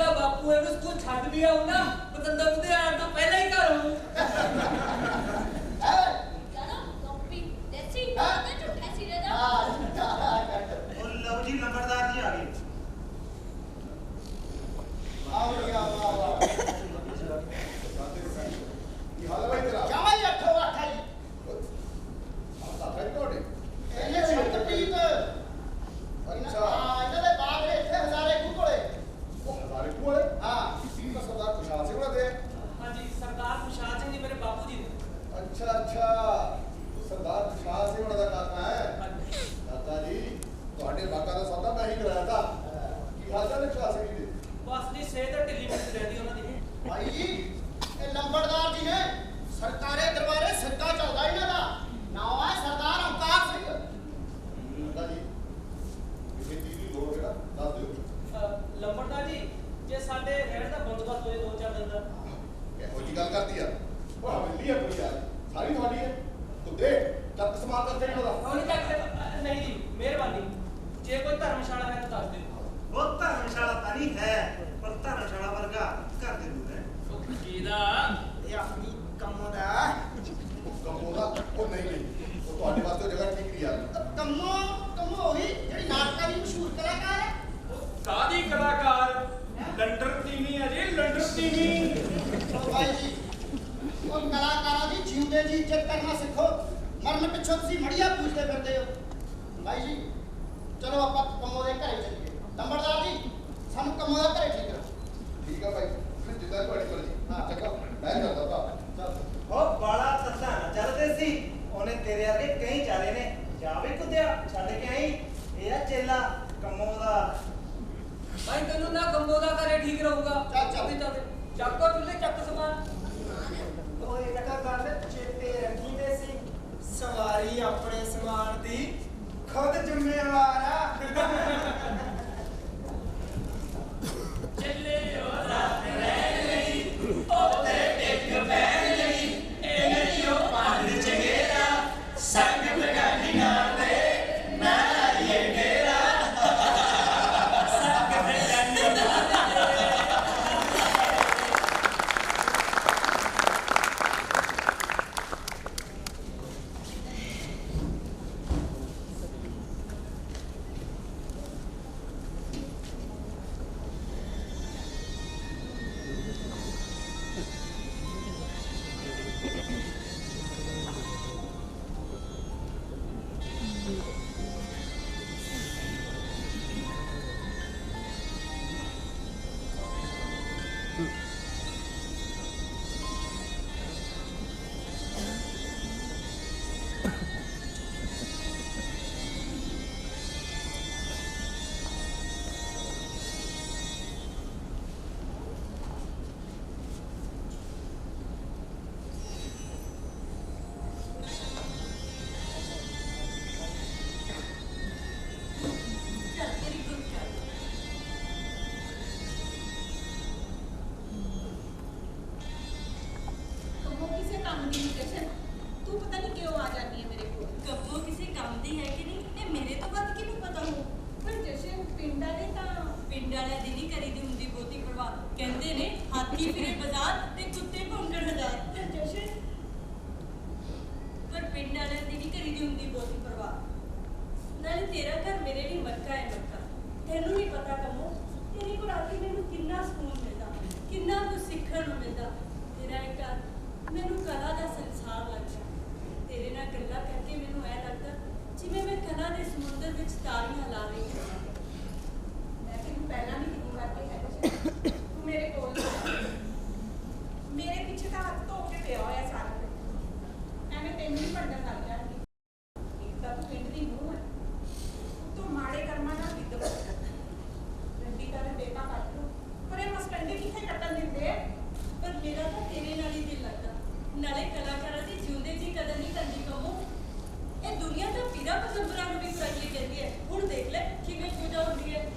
ਸੀ ਹਾਂ? ਜੇ ਇਹਦਾ ਬਾਪੂ ਇਹਨੂੰ ਸਕੂਲ ਛੱਡ ਵੀ ਆਉ ਨਾ ਪਤੰਦਰ ਉਹਦੇ ਆਉਣ ਤੋਂ ਪਹਿਲਾਂ ਹੀ ਘਰ ਆਉਂ। ਹੈ ਜਾਨਾ ਕਾਪੀ ਦੇਸੀ ਹਾਂ? ਨਾ ਝੂਠਾ ਸੀ ਰੇ ਆ ਉਹ ਲਓ ਜੀ ਨੰਬਰਦਾਰ ਜੀ ਆ ਗਏ। ਆਓ ਗਿਆ ਵਾ ਵਾ ਕੀ ਹਾਲ ਹੈ ਬਾਈ ਤੇਰਾ ਜਮਾ ਹੀ ਅੱਠੋ ਅੱਠ ਆਈ ਆਹ ਤਾਂ ਹੈ ਤੁਹਾਡੇ ਇਹਨੇ ਸ਼ਕਤੀਤ ਅੱਛਾ ਹਾਂ ਇਹਨਾਂ ਦੇ ਬਾਪ ਨੇ ਇੱਥੇ ਹਜ਼ਾਰੇ ਕੂ ਕੋਲੇ ਉਹ ਹਜ਼ਾਰੇ ਕੋਲੇ ਹਾਂ ਤਾਂ ਸਰਦਾਰ ਖੁਸ਼ਹਾਲ ਸਿੰਘ ਉਹਨਾਂ ਦੇ ਹਾਂਜੀ ਸਰਦਾਰ ਖੁਸ਼ਹਾਲ ਸਿੰਘ ਜੀ ਮੇਰੇ ਬਾਪੂ ਜੀ ਨੇ ਅੱਛਾ ਅੱਛਾ ਸਰਦਾਰ ਖੁਸ਼ਹਾਲ ਸਿੰਘ ਉਹਨਾਂ ਦਾ ਕਾਕਾ ਹੈ ਹਾਂਜੀ। ਦਾਦਾ ਜੀ ਤੁਹਾਡੇ ਬਾਕਾ ਦਾ ਸੌਦਾ ਮੈਂ ਹੀ ਕਰਾਇਆ ਤਾ ਕੀ ਹਾਲ ਚਾਲ ਹੈ ਖੁਸ਼ਹਾਲ ਸਿੰਘ ਜੀ ਦੇ ਬਸ ਦੀ ਸਿਹਤ ਢਿੱਲੀ ਮਿੱਠੀ ਰਹਿੰਦੀ ਉਹਨਾਂ ਦੀ ਭਾਈ ਜੀ ਇਹ ਲੰਬੜਦਾਰ ਜੀ ਨੇ ਸਰਕਾਰੇ ਦਰਬਾਰੇ ਸਿੱਧਾ ਚੱਲਦਾ ਇਹਨਾਂ ਦਾ ਨਾਮ ਹੈ ਸਰਦਾਰ ਅਵਤਾਰ ਸਿੰਘ ਦਾਦਾ ਜੀ ਕਿਸੇ ਚੀਜ਼ ਦੀ ਲੋੜ ਹੋਵੇ ਨਾ ਦੱਸ ਦਿਓ ਅਹ ਲੰਬੜਦਾਰ ਜੀ ਜੇ ਸਾਡੇ ਰਹਿਣ ਦਾ ਬੰਦੋਬਸਤ ਹੋਏ ਦੋ ਚਾਰ ਦਿਨ ਦਾ ਇਹੋ ਜੀ ਗੱਲ ਕਰਦੀ ਆ ਉਹ ਹਵੇਲੀ ਆ ਕੋਈ ਯਾਰ ਸਾਰੀ ਤੁਹਾਡੀ ਹੈ ਤੂੰ ਦੇ ਚੱਕ ਸਮਾਨ ਕਰ ਦੇ ਉਹਦਾ ਹੁਣ ਤੱਕ ਅਹ ਨਹੀਂ ਜੀ ਮਿਹਰਬਾਨੀ ਜੇ ਕੋਈ ਧਰਮਸ਼ਾਲਾ ਹੈ ਤਾਂ ਦੱਸ ਦਿਓ ਉਹ ਧਰਮਸ਼ਾਲਾ ਤਾਂ ਨਹੀਂ ਹੈ ਪਰ ਧਰਮਸ਼ਾਲਾ ਵਰਗਾ ਘਰ ਦੇ ਦੂਰ ਹੈ ਉਹ ਕਿਹਦਾ ਇਹ ਆਪਣੀ ਕੰਮੋਂ ਦਾ ਕੰਮੋਂ ਦਾ ਉਹ ਨਹੀਂ ਨਹੀਂ ਉਹ ਤੁਹਾਡੇ ਵਾਸਤੇ ਉਹ ਜਗ੍ਹਾ ਠੀਕ ਨਹੀਂ ਯਾਰ ਕੰਮੋਂ ਕੰਮੋਂ ਹੋਈ ਜਿਹੜੀ ਨਾਟਕਾਂ ਦੀ ਮਸ਼ਹੂਰ ਕਲਾਕਾਰ ਹੈ ਕਾਦੀ ਕਲਾਕਾਰ ਲੰਡਰ ਤੀਵੀਂ ਹੈ ਉਹ ਭਾਈ ਜੀ ਉਹ ਕਲਾਕਾਰਾਂ ਦੀ ਜਿਉਂਦੇ ਜੀ ਇੱਜ਼ਤ ਕਰਨਾ ਸਿੱਖੋ। ਮਰਨ ਪਿੱਛੋਂ ਤੁਸੀਂ ਮੜੀਆਂ ਪੂਜਦੇ ਫਿਰਦੇ ਹੋ। ਭਾਈ ਜੀ ਚਲੋ ਆਪਾਂ ਕੰਮੋਂ ਦੇ ਘਰੇ ਚੱਲੀਏ। ਨੰਬਰਦਾਰ ਜੀ ਸਾਨੂੰ ਕੰਮੋਂ ਦਾ ਘਰੇ ਠੀਕ ਕਰੋ। ਠੀਕ ਆ ਭਾਈ ਫਿਰ ਜਿੱਦਾਂ ਤੁਹਾਡੀ ਮਰਜ਼ੀ। ਹਾਂ। ਚੱਕੋ ਮੈਂ ਕਰਦਾ ਭਰਾ ਚੱਲ। ਉਹ ਬਾਲਾ ਤੱਤਾ ਨਾ ਚੱਲਦੇ ਸੀ। ਉਹਨੇ ਤੇਰੇ ਵਰਗੇ ਕਈ ਚਾਲੇ ਨੇ। ਜਾ ਵੀ ਕੁੱਦਿਆ ਛੱਡ ਕੇ ਆਈ। ਇਹ ਆ ਚੇਲਾ ਕੰਮੋਂ ਦਾ। ਭਾਈ ਤੈਨੂੰ ਨਾ ਕੰਬੋ ਦਾ ਘਰੇ ਠੀਕ ਰਹੂਗਾ। ਚੱਲ, ਚੱਲ। ਚੱਲ ਚੱਲ ਚੱਕੋ ਚੁੱਲੇ ਚੱਕ ਸਮਾਨ। ਉਹ ਇਹ ਗੱਲ ਚੇਤੇ ਰੱਖੀ ਦੇ ਸੀ ਸਵਾਰੀ ਆਪਣੇ ਸਮਾਨ ਦੀ। ਖੁਦ ਜ਼ਿੰਮੇਵਾਰ ਆ। ਚੱਲ ਸਮੁੰਦਰ ਵਿੱਚ ਤਾਰੀਆਂ ਲਾ ਰਹੀ ਹਾਂ। ਮੈਂ ਤੈਨੂੰ ਪਹਿਲਾਂ ਵੀ ਕਿਉਂ ਕਰਕੇ ਹੈ ਤੂੰ ਮੇਰੇ ਕੋਲ ਮੇਰੇ ਪਿੱਛੇ ਤਾਂ ਹੱਥ ਧੋ ਕੇ ਪਿਆ ਹੋਇਆ ਸਾਰਾ ਦਿਨ। ਐਵੇਂ ਤੈਨੂੰ ਹੀ ਭੰਡਣ ਲੱਗ ਜਾਣਗੇ ਇੱਕ ਤਾਂ ਤੂੰ ਪਿੰਡ ਦੀ ਨੂੰਹ ਹੈ ਤੂੰ ਮਾੜੇ ਕਰਮਾਂ ਨਾਲ ਵਿਦ ਰੰਡੀ ਦਾ ਬੇਟਾ ਕੱਟ ਲੋ ਪਰ ਇਹ ਮਸਟੰਡੇ ਕਿੱਥੇ ਕੱਟਣ ਦਿੰਦੇ ਪਰ ਮੇਰਾ ਤਾਂ ਤੇਰੇ ਨਾਲ ਹੀ ਦਿਲ ਲੱਗਦਾ। ਨਾਲੇ ਕਲਾਕਾਰਾਂ ਦੀ ਜਿਉਂਦੇ ਜੀ ਕਦਰ ਨਹੀਂ ਕਰਦੀ ਇਹ ਦੁਨੀਆ ਤਾਂ ਪੀਰਾ ਪਸੰਬਰਾਂ ਨੂੰ ਵੀ ਫਰਾਈਏ ਕਹਿੰਦੀ ਹੈ। ਹੁਣ ਦੇਖ ਲੈ, ਕਿਵੇਂ ਪੂਜਾ ਹੁੰਦੀ ਹੈ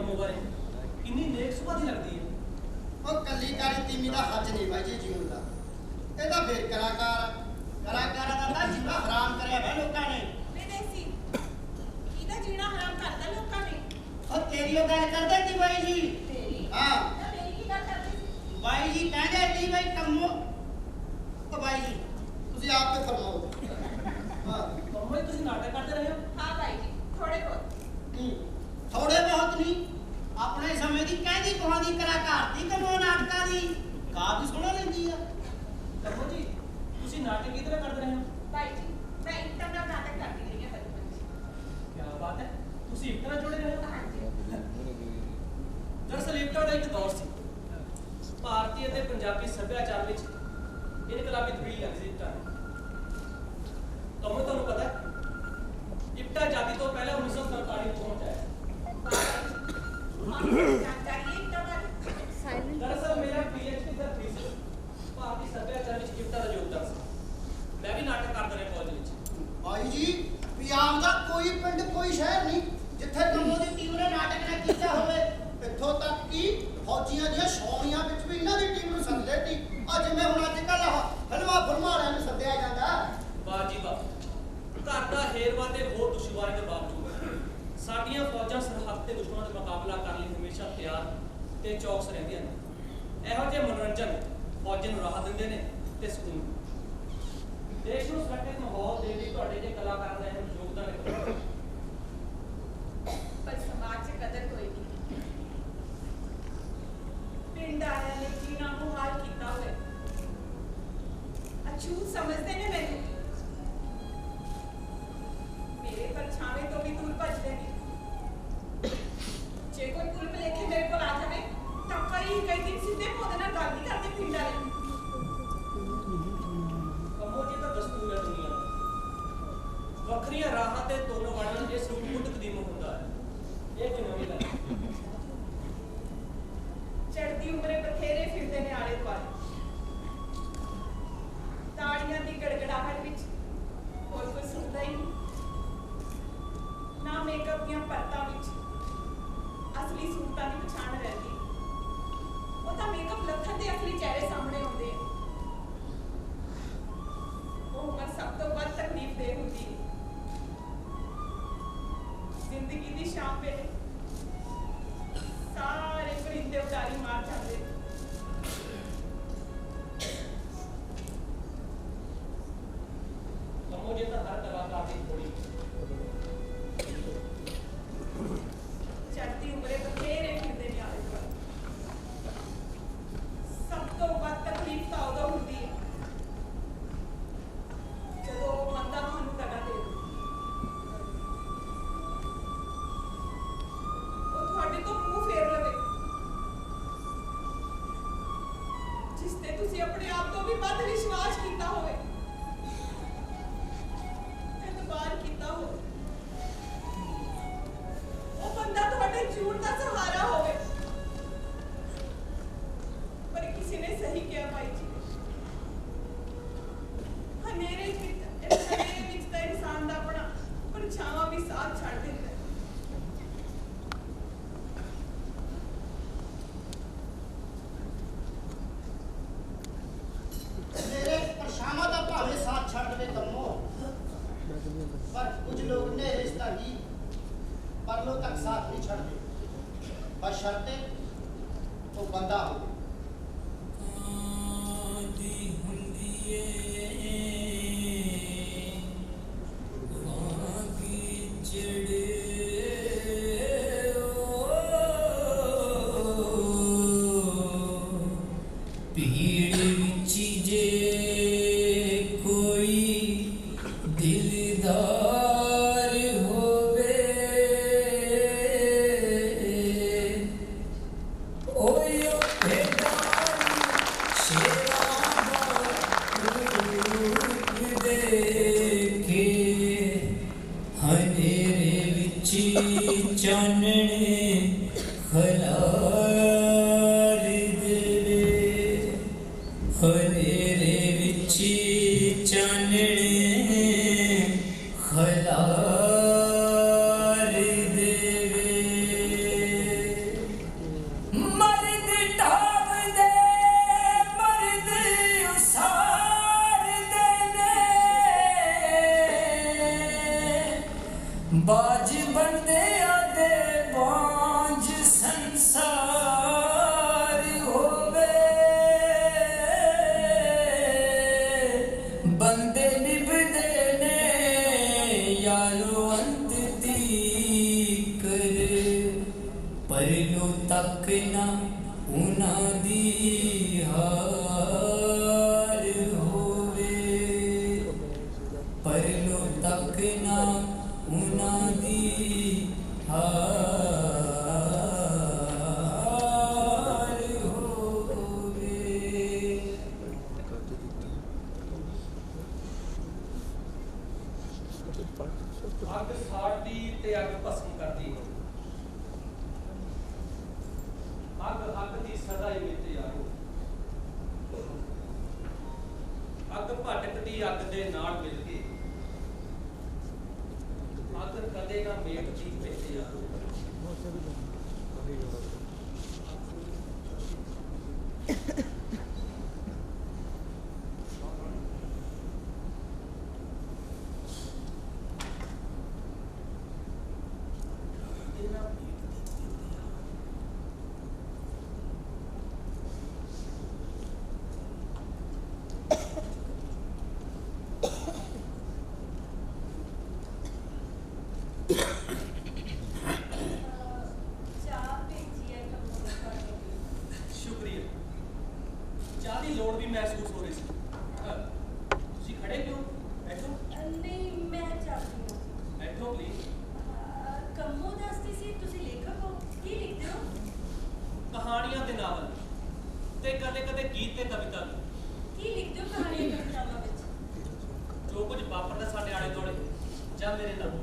ਕੰਮੋ ਬਾਰੇ। ਕਿੰਨੀ ਨੇਕ ਸੁਭਾਅ ਦੀ ਲੱਗਦੀ ਹੈ? ਉਹ ਕੱਲੀ ਕਾਲੀ ਤੀਮੀ ਦਾ ਹੱਜ ਨਹੀਂ ਬਾਈ ਜੀ ਜੀਵਨ ਦਾ। ਇਹ ਤਾਂ ਫੇਰ ਕਲਾਕਾਰ ਕਲਾਕਾਰਾਂ ਦਾ ਤਾਂ ਜੀਣਾ ਹਰਾਮ ਕਰਿਆ ਵਾ ਲੋਕਾਂ ਨੇ। ਵਿਦੇਸੀ ਇਹਦਾ ਜੀਣਾ ਹਰਾਮ ਕਰਦਾ ਲੋਕਾਂ ਨੇ? ਉਹ ਤੇਰੀ ਉਹ ਗੱਲ ਕਰਦੇ ਸੀ ਬਾਈ ਜੀ। ਤੇਰੀ? ਹਾਂ। ਤਾਂ ਮੇਰੀ ਕੀ ਗੱਲ ਕਰਦੇ ਸੀ? ਬਾਈ ਜੀ ਕਹਿੰਦੇ ਸੀ ਬਈ ਕੰਮੋ। ਉਹ ਬਾਈ ਜੀ ਤੁਸੀਂ ਆਪ ਤੇ ਫਰਮਾਓ। ਹਾਂ। ਕੰਮੋ ਜੀ ਤੁਸੀਂ ਨਾਟਕ ਕਰਦੇ ਰਹੇ ਹੋ? ਹਾਂ ਭਾਈ ਜੀ ਥੋੜੇ ਬਹੁਤ। ਹੂੰ। ਥੋੜੇ ਬਹੁਤ ਨਹੀਂ। ਕੋਹਾਂ ਦੀ ਕਲਾਕਾਰ ਦੀ ਕੰਮੋ ਨਾਟਕਾਂ ਦੀ। ਗਾ ਵੀ ਸੁਣਾ ਲੈਂਦੀ ਆ। ਕੰਮੋ ਜੀ ਤੁਸੀਂ ਨਾਟਕ ਕਿਹਦੇ ਨਾਲ ਕਰਦੇ ਰਹੇ ਹੋ? ਭਾਈ ਜੀ ਮੈਂ ਇੰਟਰਨੈਟ ਨਾਟਕ ਕਰਦੀ ਰਹੀ ਹਾਂ ਬਚਪਨ 'ਚ ਕੀ ਬਾਤ ਹੈ ਤੁਸੀਂ ਇੱਕ ਨਾਲ ਜੁੜੇ ਰਹੇ ਹੋ? ਹਾਂਜੀ। ਦਰਅਸਲ ਇਕਤਾ ਦਾ ਇੱਕ ਦੌਰ ਸੀ। ਭਾਰਤੀ ਅਤੇ ਪੰਜਾਬੀ ਸੱਭਿਆਚਾਰ ਵਿੱਚ ਇਨਕਲਾਬੀ ਤਬਦੀਲੀ ਆਉਂਦੀ ਸੀ ਇਕਤਾ ਤੁਹਾਨੂੰ ਤੁਹਾਨੂੰ ਪਤਾ ਹੈ ਇਕਤਾ ਆਜ਼ਾਦੀ ਤੋਂ ਪਹਿਲਾਂ 1947 ਵਿੱਚ ਪਹੁੰਚ ਆਇਆ ਜਾਣਕਾਰੀ ਹੈ ਇੰਟਰ ਬਾਰੇ ਦਰਅਸਲ ਮੇਰਾ ਪੀਐਚਡੀ ਦਾ ਥੀਸਿਸ ਭਾਰਤੀ ਸੱਭਿਆਚਾਰ ਵਿੱਚ ਇਕਤਾ ਦਾ ਯੋਗਦਾਨ ਸੀ ਮੈਂ ਵੀ ਨਾਟਕ ਕਰਦਾ ਰਿਹਾ ਕਾਲਜ ਵਿੱਚ ਬਾਈ ਜੀ ਪੰਜਾਬ ਦਾ ਕੋਈ ਪਿੰਡ ਕੋਈ ਸ਼ਹਿਰ ਨਹੀਂ ਜਿੱਥੇ ਕੰਮੋ ਦੀ ਟੀਮ ਨੇ ਨਾਟਕ ਨਾ ਕੀਤਾ ਹੋਵੇ ਇੱਥੋਂ ਤੱਕ ਕਿ ਫੌਜੀਆਂ ਦੀਆਂ ਸ਼ੌਣੀਆਂ ਵਿੱਚ ਵੀ ਇਹਨਾਂ ਦੀ ਟੀਮ ਨੂੰ ਸੱਦਦੇ ਸੀ ਆ ਜਿਵੇਂ ਹੁਣ ਅੱਜ ਕੱਲ ਹਲਵਾ ਫਰਮਾੜਿਆਂ ਨੂੰ ਸੱਦਿਆ ਜਾਂਦਾ ਵਾਹ ਜੀ ਵਾਹ ਘਰ ਦਾ ਹੇਰਵਾ ਤੇ ਹੋਰ ਦੁਸ਼ਵਾਰੀ ਦੇ ਬਾਵਜੂਦ ਸਾਡੀਆਂ ਫੌਜਾਂ ਸਰਹੱਦ ਤੇ ਦੁਸ਼ਮਣਾਂ ਦਾ ਮੁਕਾਬਲਾ ਕਰਨ ਲਈ ਹਮੇਸ਼ਾ ਤਿਆਰ ਤੇ ਚੌਕਸ ਰਹਿੰਦੀਆਂ ਨੇ ਇਹੋ ਜਿਹੇ ਮਨੋਰੰਜਨ ਫੌਜਾਂ ਨੂੰ ਰਾਹਤ ਦਿੰਦੇ ਨੇ ਤੇ ਸਕੂਨ। ਦੇਸ਼ ਨੂੰ ਸੁਰੱਖਿਅਤ ਮਾਹੌਲ ਦੇ ਲਈ ਤੁਹਾਡੇ ਜੇ ਕਲਾਕਾਰਾਂ ਦਾ ਇਹ ਯੋਗਦਾਨ ਹੈ। ਪਰ ਸਮਾਜ 'ਚ ਕਦਰ ਕੋਈ ਪਿੰਡ ਵਾਲਿਆਂ ਨੇ ਅਸਲੀ ਸੂਰਤਾਂ ਦੀ ਪਛਾਣ ਰਹਿੰਦੀ ਉਹ ਤਾਂ ਮੇਕਅਪ ਲੱਥਣ ਦੇ ਅਸਲੀ ਚਿਹਰੇ ਸਾਹਮਣੇ ਆਉਂਦੇ ਆ। ਉਹ ਉਮਰ ਸਭ ਤੋਂ ਵੱਧ ਤਕਲੀਫ ਦੇ ਹੁੰਦੀ ਹੈ ਜ਼ਿੰਦਗੀ ਦੀ ਸ਼ਾਮ ਵੇਲੇ ਬਸ਼ਰਤੇ ਉਹ ਬੰਦਾ ਹੋਵੇ। ਆਦੀ ਹੁੰਦੀ ਏ। ਵੇਲੋ ਤੱਕ ਨਾ ਉਹਨਾਂ ਦੀ ਹਾਰ। ਚੜ੍ਹਦੀ ਅੱਗ ਦੇ ਨਾਲ ਮਿਲ ਕਹਾਣੀਆਂ ਤੇ ਨਾਵਲ ਤੇ ਕਦੇ-ਕਦੇ ਗੀਤ ਤੇ ਕਵਿਤਾ ਕੀ ਲਿਖਦੇ ਹੋ ਕਹਾਣੀਆਂ ਤੇ ਨਾਵਲਾਂ ਵਿੱਚ? ਜੋ ਕੁਝ ਵਾਪਰਦਾ ਸਾਡੇ ਆਲੇ ਦੁਆਲੇ ਜਾਂ ਮੇਰੇ ਨਾਲ।